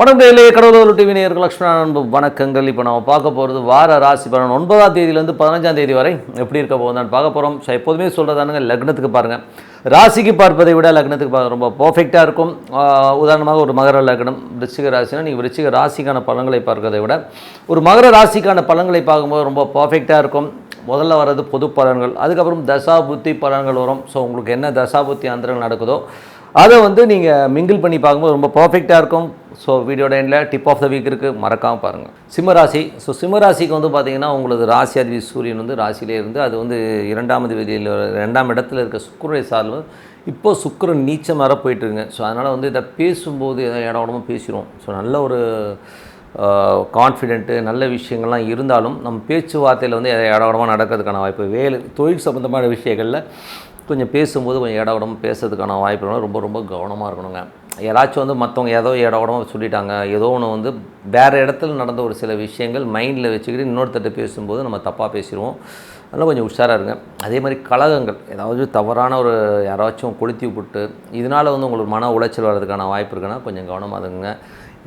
வணக்கம் daily கடவுளூர் TV நேயர்கள் லக்ஷ்மண அன்பு வணக்கங்கள். இப்போ நம்ம பார்க்க போகிறது வார ராசி பலன். ஒன்பதாம் தேதியிலேருந்து பதினஞ்சாம் தேதி வரை எப்படி இருக்க போகுதுன்னு பார்க்க போகிறோம் ஸோ எப்போதுமே சொல்கிறதானுங்க லக்னத்துக்கு பாருங்கள் ராசிக்கு பார்ப்பதை விட லக்னத்துக்கு பார்க்க ரொம்ப பர்ஃபெக்டாக இருக்கும். உதாரணமாக ஒரு மகர லக்னம் விருச்சிக ராசினா நீங்கள் விருச்சிக ராசிக்கான பலன்களை பார்க்கறதை விட ஒரு மகர ராசிக்கான பலன்களை பார்க்கும்போது ரொம்ப பர்ஃபெக்டாக இருக்கும். முதல்ல வர்றது பொது பலன்கள் அதுக்கப்புறம் தசா புத்தி பலன்கள் வரும். ஸோ உங்களுக்கு என்ன தசா புத்தி அந்தரங்கள் நடக்குதோ அதை வந்து நீங்கள் மிங்கிள் பண்ணி பார்க்கும்போது ரொம்ப பர்ஃபெக்டாக இருக்கும். ஸோ வீடியோட எண்டில் டிப் ஆஃப் த வீக் இருக்குது மறக்காமல் பாருங்கள் சிம்மராசி ஸோ சிம்மராசிக்கு வந்து பார்த்தீங்கன்னா உங்களது ராசி அதிபதி சூரியன் வந்து ராசியிலே இருந்து அது வந்து இரண்டாமது வெளியில் ரெண்டாம் இடத்துல இருக்க சுக்கரை சார்பு. இப்போ சுக்கரன் நீச்சம் வர போயிட்டுருங்க ஸோ அதனால் வந்து இதை பேசும்போது எதாவது இடம் உடம்பு பேசிடுவோம். ஸோ நல்ல ஒரு கான்ஃபிடென்ட்டு நல்ல விஷயங்கள்லாம் இருந்தாலும் நம்ம பேச்சுவார்த்தையில் வந்து இடவடமாக நடக்கிறதுக்கான வாய்ப்பு வேலை தொழில் சம்மந்தமான விஷயங்களில் கொஞ்சம் பேசும்போது கொஞ்சம் இட உடம்பு பேசுறதுக்கான வாய்ப்பு ரொம்ப ரொம்ப கவனமாக இருக்கணுங்க. யாராச்சும் வந்து மற்றவங்க ஏதோ இடம் உடம்பு சொல்லிட்டாங்க. ஏதோ ஒன்று வந்து வேறு இடத்துல நடந்த ஒரு சில விஷயங்கள் மைண்டில் வச்சுக்கிட்டு இன்னொருத்தட்ட பேசும்போது நம்ம தப்பாக பேசிடுவோம் அதனால் கொஞ்சம் உஷாராக இருங்க. அதே மாதிரி கழகங்கள். ஏதாவது தவறான ஒரு யாராச்சும் கொளுத்தி விட்டு இதனால் வந்து உங்களுக்கு மன உளைச்சல் வர்றதுக்கான வாய்ப்பு இருக்குன்னா கொஞ்சம் கவனமாக இருங்க.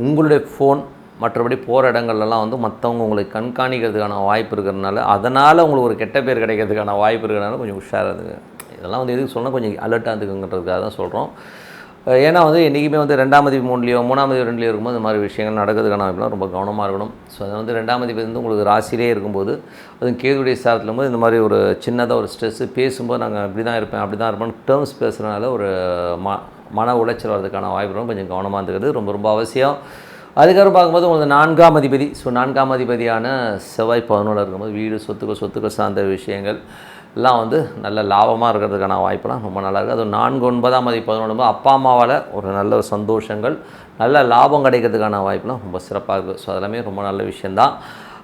உங்களுடைய ஃபோன் மற்றபடி போகிற இடங்கள்லாம் வந்து மற்றவங்க உங்களை கண்காணிக்கிறதுக்கான வாய்ப்பு இருக்கிறதுனால அதனால் உங்களுக்கு ஒரு கெட்ட பேர் கிடைக்கிறதுக்கான வாய்ப்பு இருக்கிறதுனால கொஞ்சம் உஷாராக இருங்க. இதெல்லாம் வந்து எதுக்கு சொன்னால் கொஞ்சம் அலர்ட்டாக இருந்துக்குங்கிறதுக்காக தான் சொல்கிறோம் ஏன்னா வந்து என்றைக்குமே வந்து ரெண்டாமதி மூணுலேயோ மூணாமதி ரெண்டுலேயோ இருக்கும்போது இந்த மாதிரி விஷயங்கள் நடக்கிறதுக்கான வாய்ப்புலாம் ரொம்ப கவனமாக இருக்கணும். ஸோ அது வந்து ரெண்டாமதி வந்து உங்களுக்கு ராசியிலே இருக்கும்போது அதுவும் கேதுடைய சாரத்தில் போது இந்த மாதிரி ஒரு சின்னதாக ஒரு ஸ்ட்ரெஸ்ஸு பேசும்போது நாங்கள் இப்படி தான் இருப்பேன் அப்படி தான் இருப்பேன் டேர்ம்ஸ் பேசுகிறனால ஒரு ம மன உளைச்சல் வர்றதுக்கான வாய்ப்புகளும் கொஞ்சம் கவனமாக இருந்துக்கிறது ரொம்ப ரொம்ப அவசியம். அதுக்கப்புறம் பார்க்கும்போது உங்களுக்கு நான்காம் அதிபதி. ஸோ நான்காம் அதிபதியான செவ்வாய் பதினோடு இருக்கும்போது வீடு சொத்துக்கள் சொத்துக்கள் சார்ந்த விஷயங்கள். எல்லாம் வந்து நல்ல லாபமாக இருக்கிறதுக்கான வாய்ப்பெல்லாம் ரொம்ப நல்லா இருக்குது அது நான்கு ஒன்பதாம் மதி பதினொன்று அப்பா அம்மாவால் ஒரு நல்ல ஒரு சந்தோஷங்கள் நல்ல லாபம் கிடைக்கிறதுக்கான வாய்ப்புலாம் ரொம்ப சிறப்பாக இருக்குது ஸோ அதெல்லாமே ரொம்ப நல்ல விஷயந்தான்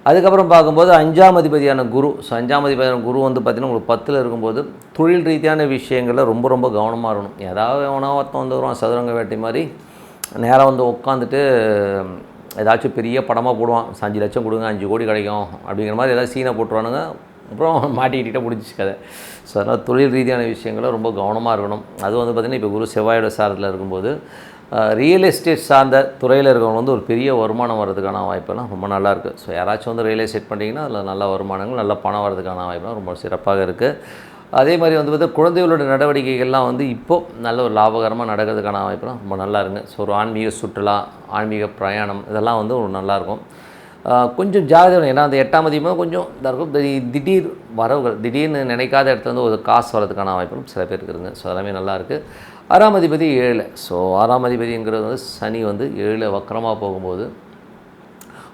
அதுக்கப்புறம் பார்க்கும்போது அஞ்சாம் அதிபதியான குரு. ஸோ அஞ்சாம் அதிபதியான குரு வந்து பார்த்திங்கன்னா உங்களுக்கு பத்தில் இருக்கும்போது தொழில் ரீதியான விஷயங்களில் ரொம்ப ரொம்ப கவனமாக இருக்கணும். ஏதாவது எவனோ ஒருத்தன் வந்து வருவான் சதுரங்க வேட்டை மாதிரி நேராக வந்து உட்காந்துட்டு ஏதாச்சும் பெரிய படமாக போடுவான். அஞ்சு லட்சம் கொடுங்க அஞ்சு கோடி கிடைக்கும் அப்படிங்கிற மாதிரி ஏதாவது சீனை போட்டுருவானுங்க. அப்புறம் மாட்டிக்கிட்டே முடிஞ்சிச்சு கதை. ஸோ அதனால் தொழில் ரீதியான விஷயங்களை ரொம்ப கவனமாக இருக்கணும். அது வந்து பார்த்திங்கன்னா இப்போ குரு செவ்வாயோட சாரத்தில் இருக்கும்போது ரியல் எஸ்டேட் சார்ந்த துறையில் இருக்கவங்க வந்து ஒரு பெரிய வருமானம் வர்றதுக்கான வாய்ப்பெல்லாம் ரொம்ப நல்லா இருக்குது ஸோ யாராச்சும் வந்து ரியல் எஸ்டேட் பண்ணிங்கன்னா அதில் நல்ல வருமானங்கள் நல்ல பணம் வர்றதுக்கான வாய்ப்பெல்லாம் ரொம்ப சிறப்பாக இருக்குது அதே மாதிரி வந்து பார்த்தா குழந்தைகளோட நடவடிக்கைகள்லாம் வந்து இப்போது நல்ல ஒரு லாபகரமாக நடக்கிறதுக்கான வாய்ப்பெல்லாம் ரொம்ப நல்லா இருங்க ஸோ ஒரு ஆன்மீக சுற்றுலா ஆன்மீக பிரயாணம் இதெல்லாம் வந்து ஒரு நல்லாயிருக்கும் கொஞ்சம் ஜாகிரதை ஏன்னா அந்த எட்டாம் அதிகமாக கொஞ்சம் இதாக இருக்கும் திடீர் வரவுகள் திடீர்னு நினைக்காத இடத்துல வந்து ஒரு காசு வரதுக்கான வாய்ப்புகளும் சில பேர் இருக்குதுங்க ஸோ எல்லாமே நல்லாயிருக்கு ஆறாம் அதிபதி ஏழு. ஸோ ஆறாம் அதிபதிங்கிறது வந்து சனி வந்து ஏழு வக்கரமாக போகும்போது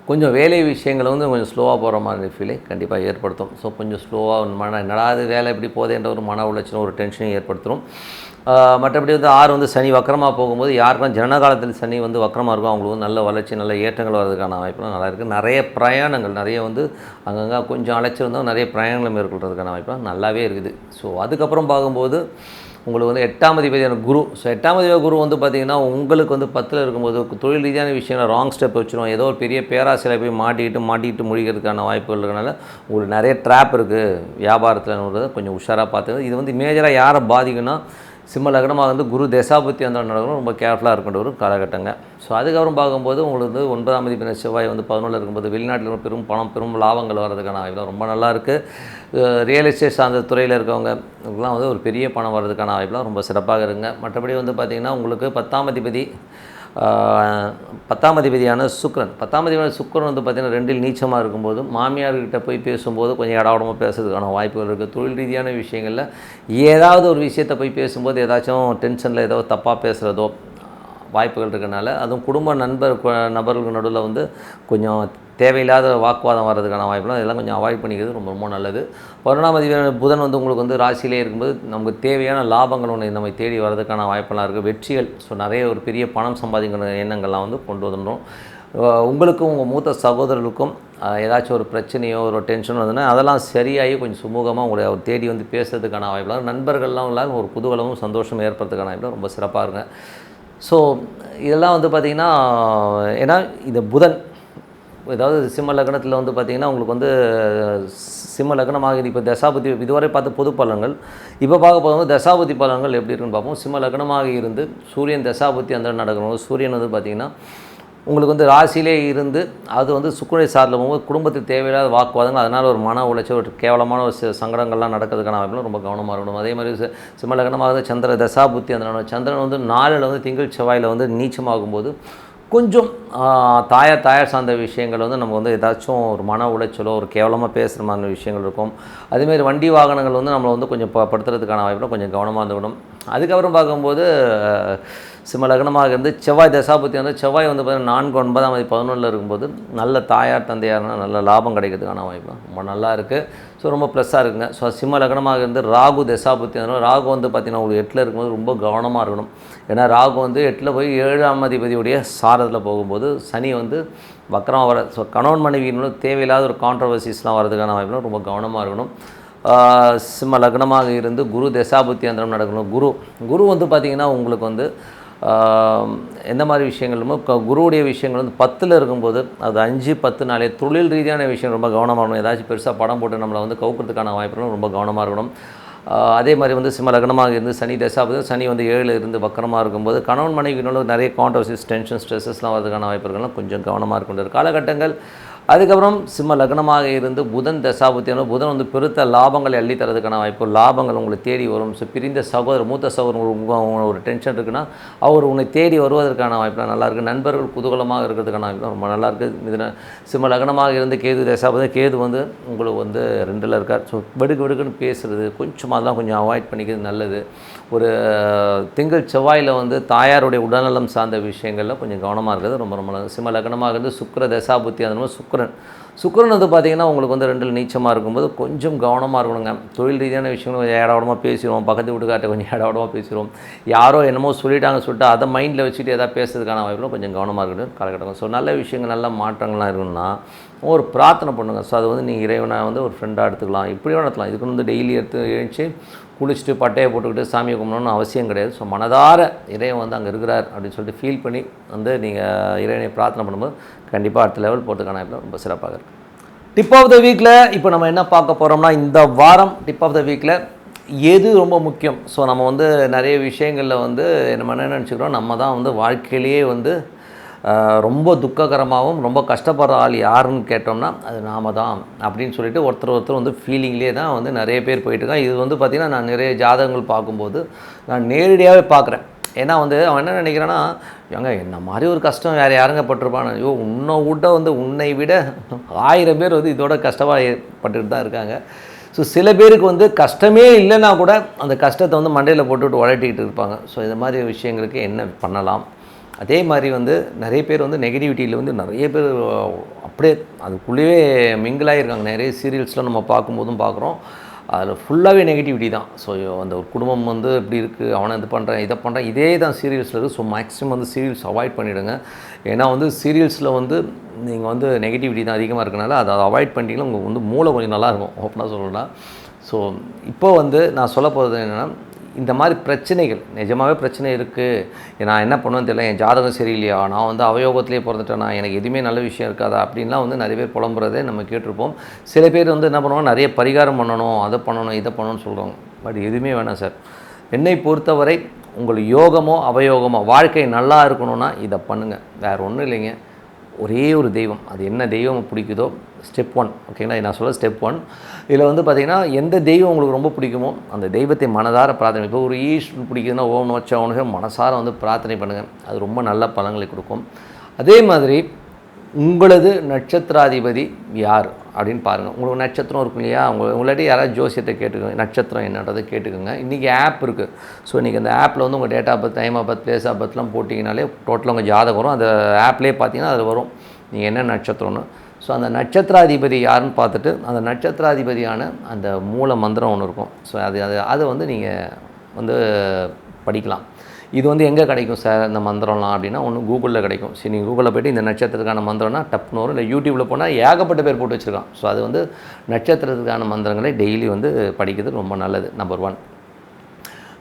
கொஞ்சம் வேலை விஷயங்களை வந்து கொஞ்சம் ஸ்லோவாக போகிற மாதிரி ஃபீலை கண்டிப்பாக ஏற்படுத்தும். ஸோ கொஞ்சம் ஸ்லோவாக மன என்னடா வேலை எப்படி போதேன்ற ஒரு மன உளைச்சலும் ஒரு டென்ஷனையும் ஏற்படுத்தும் மற்றபடி வந்து ஆறு வந்து சனி வக்கரமாக போகும்போது யாருக்கெல்லாம் ஜனகாலத்தில் சனி வந்து வக்கரமாக இருக்கும் அவங்களுக்கு வந்து நல்ல வளர்ச்சி நல்ல ஏற்றங்கள் வர்றதுக்கான வாய்ப்புலாம் நல்லா இருக்குது நிறைய பிரயாணங்கள் நிறைய வந்து அங்கங்கே கொஞ்சம் அலைச்சிருந்தோம் நிறைய பிரயாணங்களை மேற்கொள்கிறதுக்கான வாய்ப்புலாம் நல்லாவே இருக்குது. ஸோ அதுக்கப்புறம் பார்க்கும்போது உங்களுக்கு வந்து எட்டாம் அதிபதியான குரு ஸோ எட்டாம் அதிபதி குரு வந்து பார்த்திங்கன்னா உங்களுக்கு வந்து பத்தில் இருக்கும்போது தொழில் ரீதியான விஷயங்கள் ராங் ஸ்டெப் வச்சிரும். ஏதோ ஒரு பெரிய பேராசிரியர் போய் மாட்டிக்கிட்டு மாட்டிக்கிட்டு முடிக்கிறதுக்கான வாய்ப்புகள் இருக்கிறனால உங்களுக்கு நிறைய ட்ராப் இருக்குது வியாபாரத்தில் கொஞ்சம் உஷாராக பார்த்து இது வந்து மேஜராக யாரை பாதிக்குன்னா சிம்ம லக்னமாக வந்து குரு தேசாபுத்தி அந்த நடக்கணும். ரொம்ப கேர்ஃபுல்லாக இருக்கின்ற ஒரு காலகட்டங்க. ஸோ அதுக்கப்புறம் பார்க்கும்போது உங்களுக்கு வந்து ஒன்பதாம் தேதி செவ்வாய் வந்து பதினொன்று இருக்கும்போது வெளிநாட்டில் பெரும் பணம் பெரும் லாபங்கள் வர்றதுக்கான வாய்ப்புலாம் ரொம்ப நல்லா இருக்குது ரியல் எஸ்டேட் சார்ந்த துறையில் இருக்கவங்க இதெல்லாம் வந்து ஒரு பெரிய பணம் வர்றதுக்கான வாய்ப்புலாம் ரொம்ப சிறப்பாக இருங்க மற்றபடி வந்து பார்த்திங்கன்னா உங்களுக்கு பத்தாம் அதிபதி பத்தாம் அதிபதியான சுக்கிரன் பத்தாம் அதிபதியான சுக்ரன் வந்து பார்த்திங்கன்னா ரெண்டில் நீச்சமாக இருக்கும்போது மாமியார்கிட்ட போய் பேசும்போது கொஞ்சம் இடாவிடமாக பேசுறதுக்கான வாய்ப்புகள் இருக்குது தொழில் ரீதியான விஷயங்களில் ஏதாவது ஒரு விஷயத்தை போய் பேசும்போது ஏதாச்சும் டென்ஷனில் ஏதோ தப்பாக பேசுகிறதோ வாய்ப்புகள் இருக்கனால அதுவும் குடும்ப நண்பர் நபர்களுக்கு நடுவில் வந்து கொஞ்சம் தேவையில்லாத வாக்குவாதம் வர்றதுக்கான வாய்ப்புலாம் இதெல்லாம் கொஞ்சம் அவாய்ட் பண்ணிக்கிறது ரொம்ப ரொம்ப நல்லது. வருணாமதி புதன் வந்து உங்களுக்கு வந்து ராசியிலே இருக்கும்போது நமக்கு தேவையான லாபங்கள் ஒன்று நம்ம தேடி வர்றதுக்கான வாய்ப்பெல்லாம் இருக்குது வெற்றிகள் ஸோ நிறைய ஒரு பெரிய பணம் சம்பாதிக்கிற எண்ணங்கள்லாம் வந்து கொண்டு வந்துடும் உங்களுக்கும் உங்கள் மூத்த சகோதரர்களுக்கும் ஏதாச்சும் ஒரு பிரச்சனையோ ஒரு டென்ஷனோ வந்ததுன்னா அதெல்லாம் சரியாகி கொஞ்சம் சுமூகமாக உங்களை அவர் தேடி வந்து பேசுறதுக்கான வாய்ப்புலாம் நண்பர்கள்லாம் இல்லாமல் ஒரு குதூகலமும் சந்தோஷமும் ஏற்படுறதுக்கான வாய்ப்புலாம் ரொம்ப சிறப்பாக இருங்க. ஸோ இதெல்லாம் வந்து பார்த்திங்கன்னா ஏன்னா இந்த புதன். ஏதாவது சிம்ம லக்னத்தில் வந்து பார்த்திங்கன்னா உங்களுக்கு வந்து சிம்ம லக்னமாக இப்போ தசாபதி இதுவரை பார்த்த பொது பலன்கள். இப்போ பார்க்க போகும்போது தசாபதி பலன்கள் எப்படி இருக்குன்னு பார்ப்போம். சிம்ம லக்னமாக இருந்து சூரியன் தசாபதி அந்த நடக்கணும். சூரியன் வந்து பார்த்திங்கன்னா உங்களுக்கு வந்து ராசியிலே இருந்து அது வந்து சுக்குனை சார்ந்த போகும்போது குடும்பத்துக்கு தேவையில்லாத வாக்குவாதங்கள் அதனால் ஒரு மன உளைச்சல் ஒரு கேவலமான ஒரு சங்கடங்கள்லாம் நடக்கிறதுக்கான வாய்ப்புகள் ரொம்ப கவனமாக இருக்கணும். அதே மாதிரி சி- சந்திர தசாபுத்தி அந்த சந்திரன் வந்து நாளில் வந்து திங்கள் செவ்வாயில் வந்து நீச்சமாகும்போது கொஞ்சம் தாயார் தாயார் சார்ந்த விஷயங்கள் வந்து நம்ம வந்து ஏதாச்சும் ஒரு மன உளைச்சலோ ஒரு கேவலமாக பேசுகிற மாதிரி விஷயங்கள் இருக்கும். அதேமாதிரி வண்டி வாகனங்கள் வந்து நம்மளை வந்து கொஞ்சம் ப படுத்துறதுக்கான வாய்ப்புல கொஞ்சம் கவனமாக இருந்துக்கணும். அதுக்கப்புறம் பார்க்கும்போது சிம்ம லக்னமாக இருந்து செவ்வாய் தசாபுத்தி வந்து செவ்வாய் வந்து பார்த்தீங்கன்னா நான்கு ஒன்பதாம் தேதி பதினொன்றில் இருக்கும்போது நல்ல தாயார் தந்தையார்னா நல்ல லாபம் கிடைக்கிறதுக்கான வாய்ப்பு. ரொம்ப நல்லா இருக்குது ஸோ ரொம்ப ப்ளஸ்ஸாக இருக்குங்க. ஸோ சிம்ம லக்னமாக இருந்து ராகு தசாபுத்தி வந்து ராகு வந்து பார்த்திங்கன்னா உங்களுக்கு எட்டில் இருக்கும்போது ரொம்ப கவனமாக இருக்கணும். ஏன்னா ராகு வந்து எட்டில் போய் ஏழாம் அதிபதியுடைய சாரத்தில் போகும்போது சனி வந்து வக்கரமாக வர ஸோ கணவன் மனைவியினோட தேவையில்லாத ஒரு கான்ட்ரவர்சிஸ்லாம் வரதுக்கான வாய்ப்புலாம் ரொம்ப கவனமாக இருக்கணும். சிம்ம லக்னமாக இருந்து குரு தசாபுத்தியந்திரம் நடக்கணும். குரு குரு வந்து பார்த்திங்கன்னா உங்களுக்கு வந்து எந்த மாதிரி விஷயங்களுமோ குருவுடைய விஷயங்கள் வந்து பத்தில் இருக்கும்போது அது அஞ்சு பத்து நாளே தொழில் ரீதியான விஷயம் ரொம்ப கவனமாக இருக்கணும். ஏதாச்சும் பெருசாக படம் போட்டு நம்மளை வந்து கவுக்கிறதுக்கான வாய்ப்புகளும் ரொம்ப கவனமாக இருக்கணும். அதே மாதிரி வந்து சிம்ம லக்னமாக இருந்து சனி தசாபதி சனி வந்து ஏழில் இருந்து வக்கரமாக இருக்கும்போது கணவன் மனைவியினோட நிறைய கான்ட்ரவர்சிஸ் டென்ஷன் ஸ்ட்ரெஸ்ஸஸ்லாம் வரதுக்கான வாய்ப்புகள்லாம் கொஞ்சம் கவனமாக இருக்கின்ற காலகட்டங்கள் அதுக்கப்புறம் சிம்ம லக்னமாக இருந்து புதன் தசாபுத்தியான புதன் வந்து பெருத்த லாபங்களை அள்ளி தரதுக்கான வாய்ப்பு லாபங்கள் உங்களை தேடி வரும். ஸோ பிரிந்த சகோதரர் மூத்த சகோதரர் உங்களுக்கு ஒரு டென்ஷன் இருக்குன்னா அவர் உன்னை தேடி வருவதற்கான வாய்ப்புலாம் நல்லாயிருக்கு நண்பர்கள் குதூகலமாக இருக்கிறதுக்கான வாய்ப்பு ரொம்ப நல்லாயிருக்கு இதில் சிம்ம லக்னமாக இருந்து கேது தசாபதி கேது வந்து உங்களுக்கு வந்து ரெண்டில் இருக்கார். ஸோ வெடுக்கு வெடுக்குன்னு பேசுகிறது கொஞ்சமாக தான் கொஞ்சம் அவாய்ட் பண்ணிக்கிறது நல்லது. ஒரு திங்கள் செவ்வாயில் வந்து தாயாருடைய உடல்நலம் சார்ந்த விஷயங்களில் கொஞ்சம் கவனமாக இருக்கிறது. ரொம்ப ரொம்ப நல்லது. சிம்ம லக்னமாக இருந்து சுக்கர தசாபுத்தி அந்த மாதிரி சுக்கரன். சுக்கிரன் வந்து பார்த்திங்கன்னா உங்களுக்கு வந்து ரெண்டில் நீச்சமாக இருக்கும்போது கொஞ்சம் கவனமாக இருக்கணுங்க. தொழில் ரீதியான விஷயங்களும் கொஞ்சம் ஏடாவடமாக பேசிடுவோம். பக்கத்து வீட்டுக்கார்ட்ட கொஞ்சம் ஏடாவடமாக பேசிடுவோம். யாரோ என்னமோ சொல்லிட்டாங்க சொல்லிட்டு அதை மைண்டில் வச்சுட்டு எதாவது பேசுறதுக்கான வாய்ப்புலாம் கொஞ்சம் கவனமாக இருக்கணும். காலகட்டம் ஸோ நல்ல விஷயங்கள் நல்ல மாற்றங்கள்லாம் இருக்கணும்னா ஒரு பிரார்த்தனை பண்ணுங்க. ஸோ அது வந்து நீங்கள் இறைவனை வந்து ஒரு ஃப்ரெண்டாக எடுத்துக்கலாம். இப்படியும் நடத்தலாம் இதுக்கு வந்து டெய்லி எடுத்து எழுந்துச்சு குளிச்சுட்டு பட்டையை போட்டுக்கிட்டு சாமியை கும்பிடணும்னு அவசியம் கிடையாது. ஸோ மனதார இறைவன் வந்து அங்கே இருக்கிறார் அப்படின்னு சொல்லிட்டு ஃபீல் பண்ணி வந்து நீங்கள் இறைவனை பிரார்த்தனை பண்ணும்போது கண்டிப்பாக அடுத்த லெவல் போகிறதுக்கான ரொம்ப சிறப்பாக இருக்குது டிப் ஆஃப் த வீக்கில் இப்போ நம்ம என்ன பார்க்க போகிறோம்னா இந்த வாரம் டிப் ஆஃப் த வீக்கில் எது ரொம்ப முக்கியம்? ஸோ நம்ம வந்து நிறைய விஷயங்களில் வந்து நம்ம என்ன நினச்சிக்கிறோம் நம்ம தான் வந்து வாழ்க்கையிலேயே வந்து ரொம்ப துக்ககரமாகவும் ரொம்ப கஷ்டப்படுற ஆள் யாருன்னு கேட்டோம்னா அது நாம தான் அப்படின்னு சொல்லிட்டு ஒருத்தர் ஒருத்தர் வந்து ஃபீலிங்லேயே தான் வந்து நிறைய பேர் போயிட்டுருக்காங்க இது வந்து பார்த்திங்கன்னா நான் நிறைய ஜாதகங்கள் பார்க்கும்போது நான் நேரடியாகவே பார்க்குறேன். ஏன்னா வந்து அவன் என்ன நினைக்கிறான்னா ஏங்க என்ன மாதிரி ஒரு கஷ்டம் வேறு யாருங்க பட்டிருப்பான் ஐயோ உன்னை விட வந்து உன்னை விட ஆயிரம் பேர் வந்து இதோட கஷ்டமாக பட்டுட்டு தான் இருக்காங்க. ஸோ சில பேருக்கு வந்து கஷ்டமே இல்லைன்னா கூட அந்த கஷ்டத்தை வந்து மண்டையில் போட்டுவிட்டு உழட்டிக்கிட்டு இருப்பாங்க. ஸோ இந்த மாதிரி விஷயங்களுக்கு என்ன பண்ணலாம்? அதே மாதிரி வந்து நிறைய பேர் வந்து நெகட்டிவிட்டியில் வந்து நிறைய பேர் அப்படியே அதுக்குள்ளேயே மிங்கிளாகிருக்காங்க நிறைய சீரியல்ஸ்லாம் நம்ம பார்க்கும்போதும் பார்க்குறோம். அதில் ஃபுல்லாகவே நெகட்டிவிட்டி தான். ஸோ அந்த ஒரு குடும்பம் வந்து இப்படி இருக்குது அவனை இது பண்ணுறேன் இதை பண்ணுறேன் இதே தான் சீரியல்ஸில் இருக்குது ஸோ மேக்ஸிமம் வந்து சீரியல்ஸ் அவாய்ட் பண்ணிவிடுங்க ஏன்னா வந்து சீரியல்ஸில் வந்து நீங்கள் வந்து நெகட்டிவிட்டி தான் அதிகமாக இருக்கனால அதை அவாய்ட் பண்ணிட்டீங்கன்னா உங்களுக்கு வந்து மூளை கொஞ்சம் நல்லாயிருக்கும் ஓப்பனாக சொல்லணும்னா. ஸோ இப்போ வந்து நான் சொல்ல போகிறது என்னென்னா இந்த மாதிரி பிரச்சனைகள் நிஜமாகவே பிரச்சனை இருக்குது நான் என்ன பண்ணுவேன்னு தெரியல என் ஜாதகம் சரியில்லையா? நான் வந்து அவயோகத்திலே பிறந்துட்டேனா? எனக்கு எதுவுமே நல்ல விஷயம் இருக்காதா? அப்படின்லாம் வந்து நிறைய பேர் புலம்புறதே நம்ம கேட்டிருப்போம். சில பேர் வந்து என்ன பண்ணுவாங்க நிறைய பரிகாரம் பண்ணணும் அதை பண்ணணும் இதை பண்ணணும்னு சொல்கிறாங்க பட் எதுவுமே வேணாம் சார். என்னை பொறுத்தவரை உங்கள் யோகமோ அவயோகமோ வாழ்க்கை நல்லா இருக்கணும்னா இதை பண்ணுங்கள் வேறு ஒன்றும் இல்லைங்க. ஒரே ஒரு தெய்வம். அது என்ன தெய்வம் பிடிக்குதோ? ஸ்டெப் ஒன் ஓகேங்களா நான் சொல்ல ஸ்டெப் ஒன் இதில் வந்து பார்த்திங்கன்னா எந்த தெய்வம் உங்களுக்கு ரொம்ப பிடிக்குமோ அந்த தெய்வத்தை மனதார பிரார்த்தனை இப்போ ஒரு ஈஸ்வரன் பிடிக்குதுன்னா ஓம் நோச்சா மனசார வந்து பிரார்த்தனை பண்ணுங்கள் அது ரொம்ப நல்ல பலன்களை கொடுக்கும். அதே மாதிரி உங்களது நட்சத்திராதிபதி யார் அப்படின்னு பாருங்கள் உங்களுக்கு நட்சத்திரம் இருக்கும் இல்லையா? அவங்க உங்களாட்டி யாராவது ஜோசியத்தை கேட்டுக்கோங்க. நட்சத்திரம் என்னன்றதை கேட்டுக்கோங்க. இன்றைக்கி ஆப் இருக்குது ஸோ இன்றைக்கி அந்த ஆப்பில் வந்து உங்கள் date of birth time of birth place of பர்த்லாம் போட்டிங்கனாலே டோட்டலாக உங்கள் ஜாதகம் வரும். அந்த ஆப்லேயே பார்த்தீங்கன்னா அது வரும். நீங்கள் என்ன நட்சத்திரம்னு. ஸோ அந்த நட்சத்திராதிபதி யாருன்னு பார்த்துட்டு அந்த நட்சத்திராதிபதியான அந்த மூல மந்திரம் ஒன்று இருக்கும். ஸோ அது அது அதை வந்து நீங்கள் வந்து படிக்கலாம். இது வந்து எங்கே கிடைக்கும் சார் இந்த மந்திரம்லாம் அப்படின்னா ஒன்று கூகுளில் கிடைக்கும். சரி நீங்கள் கூகுளில் போய்ட்டு இந்த நட்சத்திரத்துக்கான மந்திரம்னா டப்னு வரும். இல்லை யூடியூப்பில் போனால் ஏகப்பட்ட பேர் போட்டு வச்சுருக்கான். ஸோ அது வந்து நட்சத்திரத்துக்கான மந்திரங்களை டெய்லி வந்து படிக்கிறது ரொம்ப நல்லது நம்பர் ஒன்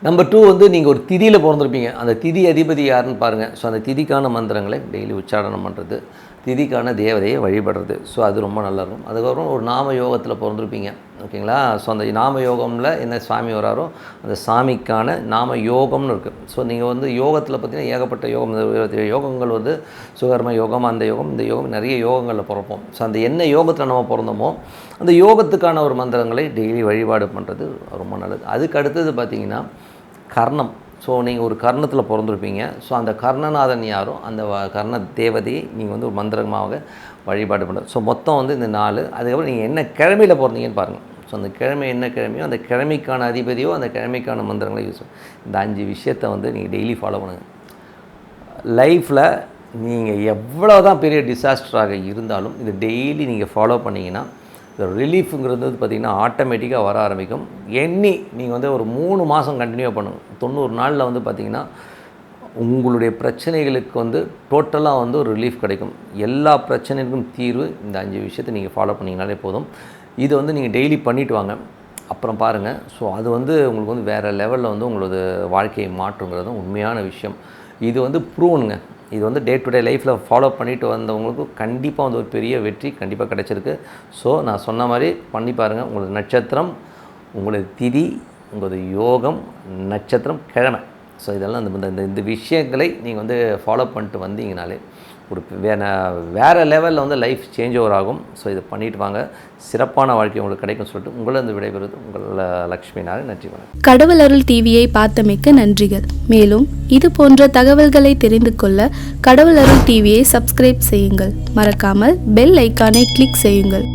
நம்பர் டூ வந்து நீங்கள் ஒரு திதியில் பிறந்திருப்பீங்க. அந்த திதி அதிபதி யாருன்னு பாருங்கள் ஸோ அந்த திதிக்கான மந்திரங்களை டெய்லி உச்சாரணம் பண்ணுறது திதிக்கான தேவதையை வழிபடுறது. ஸோ அது ரொம்ப நல்லாயிருக்கும் அதுக்கப்புறம் ஒரு நாம யோகத்தில் பிறந்திருப்பீங்க. ஓகேங்களா ஸோ அந்த நாம யோகமில் என்ன சாமி வராரோ அந்த சாமிக்கான நாம யோகம்னு இருக்குது ஸோ நீங்கள் வந்து யோகத்தில் பார்த்தீங்கன்னா ஏகப்பட்ட யோகம் யோகங்கள் வந்து சுகர்ம யோகம் அந்த யோகம் இந்த யோகம் நிறைய யோகங்களில் பிறப்போம். ஸோ அந்த என்ன யோகத்தில் நம்ம பிறந்தோமோ அந்த யோகத்துக்கான ஒரு மந்திரங்களை டெய்லி வழிபாடு பண்ணுறது ரொம்ப நல்லது. அதுக்கு அடுத்தது பார்த்தீங்கன்னா கர்ணம். ஸோ நீங்கள் ஒரு கர்ணத்தில் பிறந்திருப்பீங்க. ஸோ அந்த கர்ணநாதன் யாரும் அந்த வ- கர்ண தேவதையை நீங்கள் வந்து ஒரு மந்திரமாக வழிபாடு பண்ணுறது ஸோ மொத்தம் வந்து இந்த நாலு அதுக்கப்புறம் நீங்கள் என்ன கிழமையில் பிறந்தீங்கன்னு பாருங்கள் ஸோ அந்த கிழமை என்ன கிழமையோ அந்த கிழமைக்கான அதிபதியோ அந்த கிழமைக்கான மந்திரங்களை யூஸ் இந்த அஞ்சு விஷயத்தை வந்து நீங்கள் டெய்லி ஃபாலோ பண்ணுங்கள் லைஃப்பில் நீங்கள் எவ்வளோ தான் பெரிய டிசாஸ்டராக இருந்தாலும் இது டெய்லி நீங்கள் ஃபாலோ பண்ணிங்கன்னா இந்த ரிலீஃபுங்கிறது வந்து பார்த்திங்கன்னா ஆட்டோமேட்டிக்காக வர ஆரம்பிக்கும். எண்ணி நீங்கள் வந்து ஒரு மூணு மாதம் கண்டினியூ பண்ணுங்கள் தொண்ணூறு நாளில் வந்து பார்த்திங்கன்னா உங்களுடைய பிரச்சனைகளுக்கு வந்து டோட்டலாக வந்து ஒரு ரிலீஃப் கிடைக்கும். எல்லா பிரச்சனைக்கும் தீர்வு இந்த அஞ்சு விஷயத்தை நீங்கள் ஃபாலோ பண்ணிங்கனாலே போதும். இது வந்து நீங்கள் டெய்லி பண்ணிட்டு வாங்க. அப்புறம் பாருங்கள் ஸோ அது வந்து உங்களுக்கு வந்து வேறு லெவலில் வந்து உங்களது வாழ்க்கையை மாற்றுங்கிறது உண்மையான விஷயம். இது வந்து ப்ரூவனுங்க இது வந்து டே டு டே லைஃப்பில் ஃபாலோ பண்ணிட்டு வந்தவங்களுக்கு கண்டிப்பாக வந்து ஒரு பெரிய வெற்றி கண்டிப்பாக கிடச்சிருக்கு. ஸோ நான் சொன்ன மாதிரி பண்ணி பாருங்கள் உங்களோட நட்சத்திரம் உங்களோட திதி உங்களது யோகம் நட்சத்திரம் கிழமை. ஸோ இதெல்லாம் இந்த இந்த இந்த விஷயங்களை நீங்கள் வந்து ஃபாலோ பண்ணிட்டு வந்தீங்கனாலே ஒரு வேறு லெவலில் வந்து லைஃப் சேஞ்ச் ஓவர் ஆகும். ஸோ இதை பண்ணிட்டு வாங்க. சிறப்பான வாழ்க்கை உங்களுக்கு கிடைக்கும் சொல்லிட்டு உங்களை வந்து விடைபெறுவது உங்கள் லக்ஷ்மி நாராயண் நன்றி வணக்கம். கடவுள் அருள் டிவியை பார்த்தமைக்கு நன்றிகள். மேலும் இது போன்ற தகவல்களை தெரிந்து கொள்ள கடவுள் அருள் டிவியை சப்ஸ்கிரைப் செய்யுங்கள். மறக்காமல் பெல் ஐக்கானை கிளிக் செய்யுங்கள்.